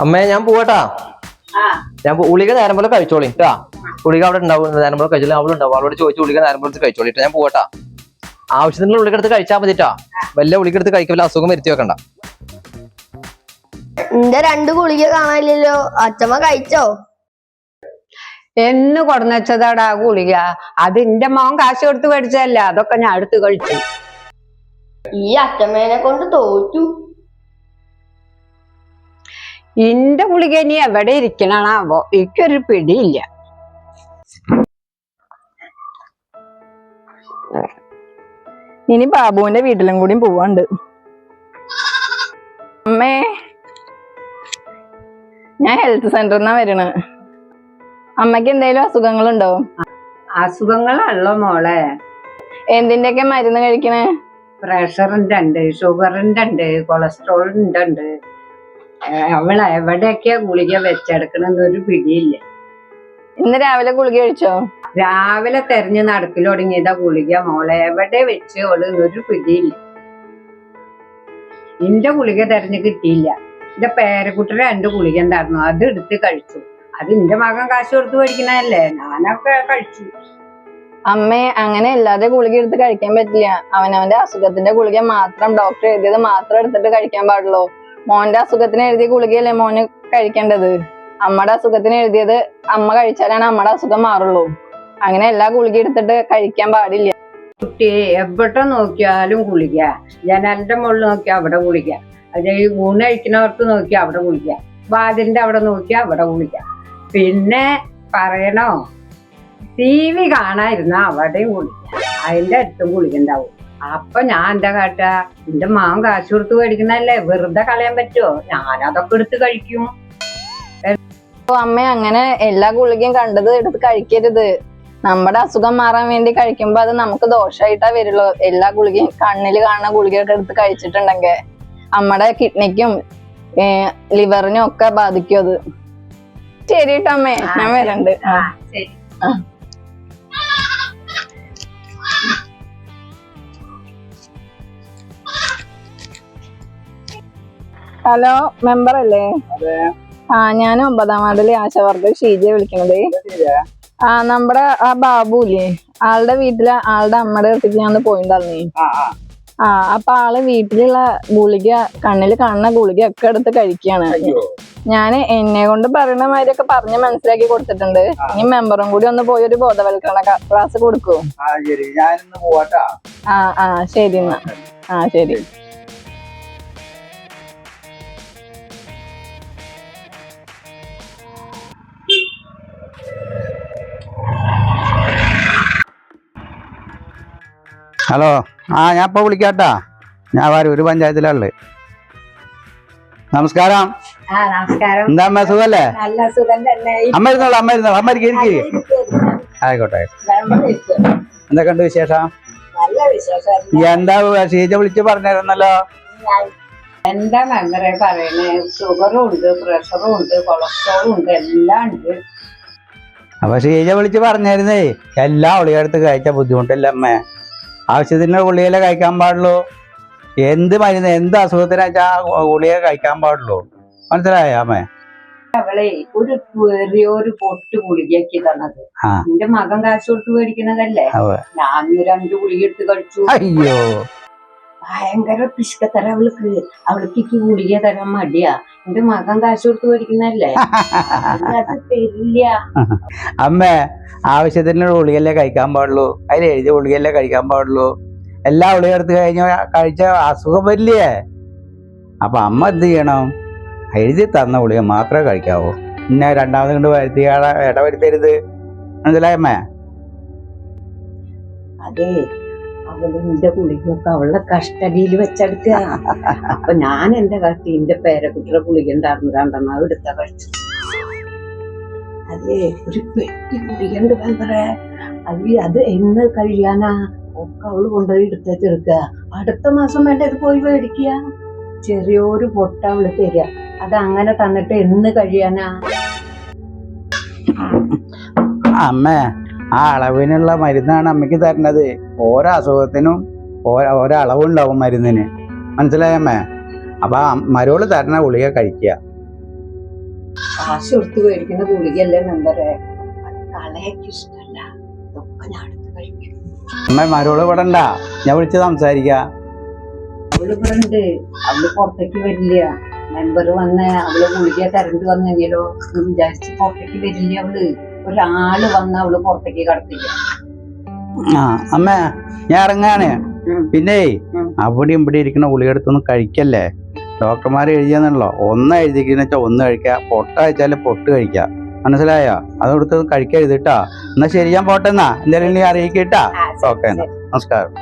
അമ്മേ ഞാൻ പോവാട്ടാ. ആ. ഞാൻ ഉളിക നേരം പോലെ കഴിച്ചോളി കേട്ടാ ഉളിക അവിടെ ഉണ്ടാവും നേരം പോലെ കഴിച്ചോളി അവളുണ്ടാവും അവളോട് ചോദിച്ചു ഉളിക നേരം പോലെ കഴിച്ചോളി ഞാൻ പോവാട്ടാ. ആവശ്യത്തിനുള്ള ഉള്ളിക എടുത്ത് കഴിച്ചാൽ മതിട്ടാ വല്ല ഉള്ളിക എടുത്ത് കഴിക്കില്ല അസുഖം വരുത്തി വെക്കണ്ട. എന്റെ രണ്ട് ഗുളിക കാണാനില്ലല്ലോ. അച്ഛമ്മ കഴിച്ചോ? എന്ന് കൊടുന്നച്ചതാടാ ഗുളിക. അത് എന്റെ മോൻ കാശ് കൊടുത്ത് മേടിച്ചതല്ല അതൊക്കെ ഞാൻ അടുത്ത് കഴിച്ചു. ഈ അച്ഛമ്മേനെ കൊണ്ട് തോറ്റു. ഇന്റെ ഗുളിക ഇനി എവിടെ ഇരിക്കണാണാവോ എനിക്കൊരു പിടിയില്ല. ഇനി ബാബുവിന്റെ വീട്ടിലും കൂടി പോവാണ്ട്. അമ്മേ ഞാൻ ഹെൽത്ത് സെന്ററിൽ നിന്നാ വരണ്. അമ്മയ്ക്ക് എന്തെങ്കിലും അസുഖങ്ങളുണ്ടോ? അസുഖങ്ങളല്ലോ മോളെ. എന്തിന്റെയൊക്കെ മരുന്ന് കഴിക്കണേ? പ്രഷറിന്റെ ഉണ്ട് ഷുഗറിന്റെ ഉണ്ട് കൊളസ്ട്രോളിന്റെ ഉണ്ട്. അവളെ എവിടെയൊക്കെയാ ഗുളിക വെച്ചെടുക്കണമെന്ന് ഒരു പിടിയില്ല. ഇന്ന് രാവിലെ ഗുളിക കഴിച്ചോ? രാവിലെ തെരഞ്ഞു നടക്കിൽ തുടങ്ങിയതാ ഗുളിക മോളെ. എവിടെ വെച്ച് ഓൾ ഒരു പിടിയില്ല. എന്റെ ഗുളിക തെരഞ്ഞു കിട്ടിയില്ല. എന്റെ പേരക്കുട്ടി രണ്ട് ഗുളിക ഉണ്ടായിരുന്നു. അത് എടുത്ത് കഴിച്ചു. അത് എന്റെ മകൻ കാശ് കൊടുത്ത് മേടിക്കണല്ലേ ഞാനൊക്കെ കഴിച്ചു. അമ്മേ അങ്ങനെ അല്ലാതെ ഗുളിക എടുത്ത് കഴിക്കാൻ പറ്റില്ല. അവനവന്റെ അസുഖത്തിന്റെ ഗുളിക മാത്രം ഡോക്ടർ എഴുതിയത് മാത്രം എടുത്തിട്ട് കഴിക്കാൻ പാടുള്ളൂ. മോന്റെ അസുഖത്തിന് എഴുതിയ ഗുളികയല്ലേ മോന് കഴിക്കേണ്ടത്? അമ്മയുടെ അസുഖത്തിന് എഴുതിയത് അമ്മ കഴിച്ചാലാണ് അമ്മയുടെ അസുഖം മാറുള്ളൂ. അങ്ങനെ എല്ലാ ഗുളിക എടുത്തിട്ട് കഴിക്കാൻ പാടില്ല. കുട്ടി എവിടെ നോക്കിയാലും ഗുളിക. ജനലിന്റെ മുകളിൽ നോക്കിയാൽ അവിടെ ഗുളിക. അത് ഈ ഊണ് കഴിക്കുന്നവർക്ക് നോക്കിയാൽ അവിടെ ഗുളിക. വാതിലിന്റെ അവിടെ നോക്കിയാൽ അവിടെ ഗുളിക. പിന്നെ പറയണോ? ടി വി കാണാതിരുന്ന അവിടെയും ഗുളിക. അതിന്റെ അടുത്തും ഗുളിക ഉണ്ടാവും. അപ്പൊ ഞാൻ എന്താ കാട്ടാ എന്റെ മാവൻ കാശ് കൊടുത്ത് വെറുതെ കളയാൻ പറ്റുമോ ഞാനതൊക്കെ എടുത്ത് കഴിക്കും. അപ്പൊ അമ്മ അങ്ങനെ എല്ലാ ഗുളികയും കണ്ടത് എടുത്ത് കഴിക്കരുത്. നമ്മുടെ അസുഖം മാറാൻ വേണ്ടി കഴിക്കുമ്പോ അത് നമുക്ക് ദോഷമായിട്ടാ വരുള്ളൂ. എല്ലാ ഗുളികയും കണ്ണിൽ കാണുന്ന ഗുളികയൊക്കെ എടുത്ത് കഴിച്ചിട്ടുണ്ടെങ്കിൽ നമ്മുടെ കിഡ്നിക്കും ലിവറിനും ഒക്കെ ബാധിക്കും അത്. ശരി കേട്ടോ അമ്മേ ഞാൻ വരണ്ട്. ആ. ഹലോ മെമ്പർ അല്ലേ? ആ ഞാൻ ഒമ്പതാം വാർഡിലെ ആശാവർദ്ധ ഷീജയെ വിളിക്കണത്. ആ നമ്മുടെ ആ ബാബു ഇല്ലേ? ആളുടെ വീട്ടിലെ ആളുടെ അമ്മയുടെ അടുത്തേക്ക് ഞാൻ പോയിണ്ടായിരുന്നേ. ആ അപ്പൊ ആൾ വീട്ടിലുള്ള ഗുളിക കണ്ണിൽ കാണുന്ന ഗുളിക ഒക്കെ എടുത്ത് കഴിക്കാണ്. ഞാൻ എന്നെ കൊണ്ട് പറയുന്ന മാതിരിയൊക്കെ പറഞ്ഞ് മനസ്സിലാക്കി കൊടുത്തിട്ടുണ്ട്. ഇനി മെമ്പറും കൂടി ഒന്ന് പോയി ഒരു ബോധവൽക്കരണ ക്ലാസ് കൊടുക്കൂ. ആ ആ ശരി എന്നാ. ആ ശരി. ഹലോ. ആ ഞാൻ ഇപ്പോൾ വിളിക്കാട്ടാ. ഞാൻ വരും ഒരു പഞ്ചായത്തിലുള്ളത് നമസ്കാരം. എന്താ അമ്മ സുഖല്ലേ? അമ്മ ഇരുന്നോളൂ അമ്മ ഇരുന്നോളൂ. അമ്മ ഇരിക്കും ആയിക്കോട്ടെ എന്തൊക്കെ ഉണ്ട് വിശേഷം? എന്താ ഷീജ വിളിച്ച് പറഞ്ഞിരുന്നല്ലോ? എന്താ മെമ്പറെ പറയണേ? ഷുഗറും ഉണ്ട് പ്രഷറും ഉണ്ട് കൊളസ്ട്രോളും ഉണ്ട് എല്ലാം ഉണ്ട്. അപ്പൊ ഷീജ വിളിച്ച് പറഞ്ഞിരുന്നേ എല്ലാ ഒളിയെടുത്ത് കഴിച്ച ബുദ്ധിമുട്ടില്ല അമ്മേ? ആവശ്യത്തിന് ഗുളികയിലെ കഴിക്കാൻ പാടുള്ളൂ. എന്ത് മരുന്ന് എന്ത് അസുഖത്തിന് വെച്ചാൽ ഗുളിക കഴിക്കാൻ പാടുള്ളൂ? മനസ്സിലായോ അമ്മേ? അവളെ ഒരു ചെറിയൊരു പൊട്ട് ഗുളികയാക്കി തന്നത്. എന്റെ മകൻ കാശ് കൊടുത്ത് മേടിക്കണതല്ലേ. ഞാൻ രണ്ട് ഗുളിക എടുത്ത് കഴിച്ചു. അയ്യോ. ഭയങ്കര പിഷ്കത്തര അവൾക്ക്. അവൾക്ക് ഗുളിക തരാൻ മടിയാ. എന്റെ മകൻ കാശ് കൊടുത്ത് പഠിക്കുന്നല്ലേ അത് തരില്ല. അമ്മേ ആവശ്യത്തിന് ഗുളികല്ലേ കഴിക്കാൻ പാടുള്ളൂ? അതിൽ എഴുതിയ ഗുളികല്ലേ കഴിക്കാൻ പാടുള്ളൂ? എല്ലാ ഉള്ളിയും എടുത്ത് കഴിഞ്ഞ കഴിച്ച അസുഖം വരില്ലേ? അപ്പൊ അമ്മ എന്ത് ചെയ്യണം? എഴുതി തന്ന ഉള്ളിയ മാത്രമേ കഴിക്കാവൂ. പിന്നെ രണ്ടാമത് കൊണ്ട് വരുത്തി ഇടവരുത്തരുത്. മനസ്സിലായമ്മേ അതെ. അവൾ എന്റെ കുളിക്കൊക്കെ അവളുടെ കസ്റ്റഡിയിൽ വെച്ചെടുക്കുക അപ്പൊ ഞാൻ എന്റെ കട്ടി എന്റെ പേരക്കുട്ടിയുടെ ഗുളിക ഉണ്ടായിരുന്നു. രണ്ടെണ്ണം എടുത്ത കഴിച്ചു അതെ ഒരു പെട്ടി ഉണ്ട് മെമ്പറെ അത് അത് എന്ന് കഴിയാനാ? ഒക്കെ അവൾ കൊണ്ടുപോയി എടുത്തേച്ചെടുക്കുക അടുത്ത മാസം വേണ്ട ഇത് പോയി മേടിക്കുക? ചെറിയൊരു പൊട്ട അവൾ തരിക. അത് അങ്ങനെ തന്നിട്ട് എന്ന് കഴിയാനാ? അമ്മേ ആ അളവിനുള്ള മരുന്നാണ് അമ്മയ്ക്ക് തരുന്നത്. ഓരോ അസുഖത്തിനും ഓരോ ഓരോ അളവുണ്ടാവും മരുന്നിന് മനസ്സിലായമ്മേ അപ്പൊ മരോൾ തരണ ഗുളിക കഴിക്കുക കാശ് കൊടുത്ത് മേടിക്കുന്ന ഗുളികയല്ലേ മെമ്പറെ അമ്മ മരോൾ ഇവിടെ ഉണ്ടാ ഞാൻ വിളിച്ച് സംസാരിക്ക. അവൾ ഇവിടെ ഉണ്ട്. അവൾ പുറത്തേക്ക് വരില്ല. മെമ്പർ വന്ന് അവൾ ഗുളിക തരണ്ട് വന്നെങ്കിലോ വിചാരിച്ച് പുറത്തേക്ക് വരില്ല അവൾ. ഒരാൾ വന്ന് അവൾ പുറത്തേക്ക് കടത്തില്ല ആ അമ്മ ഞാൻ ഇറങ്ങാണ്. പിന്നെ അവിടെ ഇവിടെ ഇരിക്കുന്ന ഗുളിക എടുത്തൊന്നും കഴിക്കല്ലേ? ഡോക്ടർമാർ എഴുതിയെന്നുള്ളോ ഒന്ന് എഴുതിക്കുന്ന വെച്ചാൽ ഒന്ന് കഴിക്കുക പൊട്ട കഴിച്ചാൽ പൊട്ട് കഴിക്കുക മനസ്സിലായോ? അത് കൊടുത്ത് കഴിക്കരുത് കേട്ടോ എന്നാ ശരി ഞാൻ പോട്ടെ എന്നാ. എന്തായാലും നീ അറിയിക്കട്ടാ. ഓക്കെ എന്നാ. നമസ്കാരം.